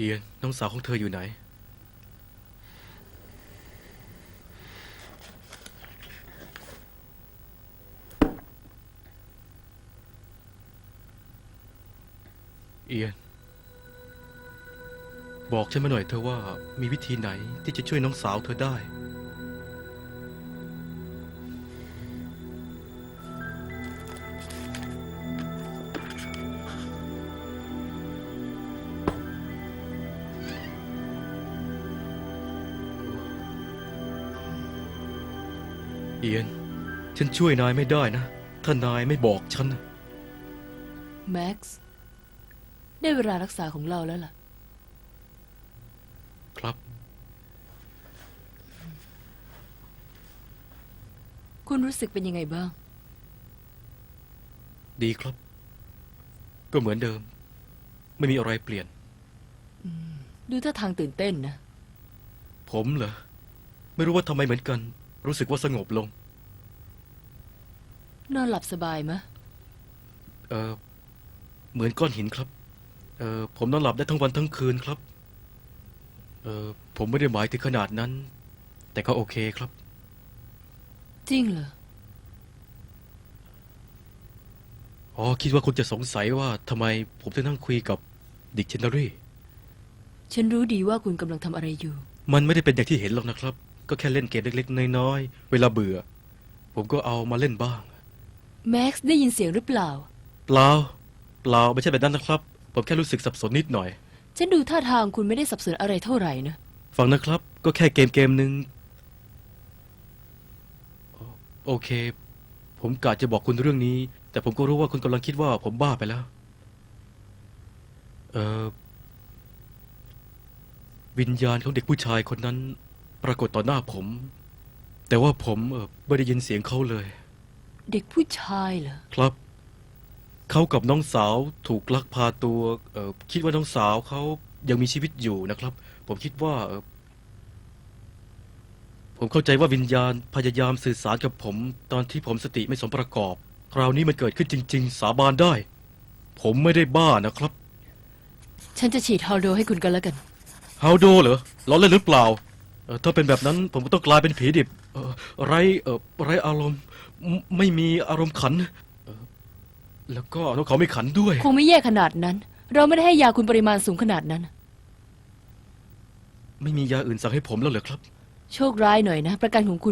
เอียนน้องสาวของเธออยู่ไหน เอียน บอกฉันมาหน่อยเธอว่ามีวิธีไหนที่จะช่วยน้องสาวเธอได้ เอียน ฉันช่วยนายไม่ได้นะ ถ้านายไม่บอกฉันนะแม็กซ์ได้เวลารักษาของเราแล้วล่ะ ครับ คุณรู้สึกเป็นยังไงบ้าง ดีครับ ก็เหมือนเดิม ไม่มีอะไรเปลี่ยน ดูท่าทางตื่นเต้นนะ ผมเหรอ ไม่รู้ว่าทำไมเหมือนกัน รู้สึกว่าสงบลง นอนหลับสบายมะ เออเหมือนก้อนหินครับ เออผมนอนหลับได้ทั้งวันทั้งคืนครับ เออผมไม่ได้หมายถึงขนาดนั้น แต่ก็โอเคครับ จริงเหรอ อ๋อ คิดว่าคุณจะสงสัยว่าทำไมผมถึงนั่งคุยกับดิกชันนารีฉันรู้ดีว่าคุณกำลังทำอะไรอยู่ มันไม่ได้เป็นอย่างที่เห็นหรอกนะครับ ก็แค่เล่นเกมเล็กๆน้อยๆเวลาเบื่อ ผมก็เอามาเล่นบ้าง แม็กซ์ได้ยินเสียงหรือเปล่า เปล่าเปล่าไม่ใช่แบบนั้นนะครับ ผมแค่รู้สึกสับสนนิดหน่อย ฉันดูท่าทางคุณไม่ได้สับสนอะไรเท่าไหร่นะ ฟังนะครับ ก็แค่เกมเกมหนึ่งโอเค ผมกะจะบอกคุณเรื่องนี้ แต่ผมก็รู้ว่าคุณกำลังคิดว่าผมบ้าไปแล้ว เออวิญญาณของเด็กผู้ชายคนนั้น ปรากฏต่อหน้าผม แต่ว่าผมเออไม่ได้ยินเสียงเขาเลย เด็กผู้ชายเหรอ ครับ เขากับน้องสาวถูกลักพาตัวเออคิดว่าน้องสาวเขายังมีชีวิตอยู่นะครับ ผมคิดว่าเออผมเข้าใจว่าวิญญาณพยายามสื่อสารกับผม ตอนที่ผมสติไม่สมประกอบ คราวนี้มันเกิดขึ้นจริง ๆ สาบานได้ ผมไม่ได้บ้านะครับ ฉันจะฉีดฮอลโดให้คุณกันแล้วกัน ฮาวโดเหรอล้อเล่นหรือเปล่า เออถ้าเป็นแบบนั้นผมก็ต้องกลายเป็นผีดิบเออไร้เออไร้อารมณ์ไม่ไม่มีอารมณ์ขันเออแล้วก็น้องเขาไม่ขันด้วย คงไม่แย่ขนาดนั้น เราไม่ได้ให้ยาคุณปริมาณสูงขนาดนั้น ไม่มียาอื่นสั่งให้ผมแล้วเหรอครับ โชคร้ายหน่อยนะ ประกันของคุณ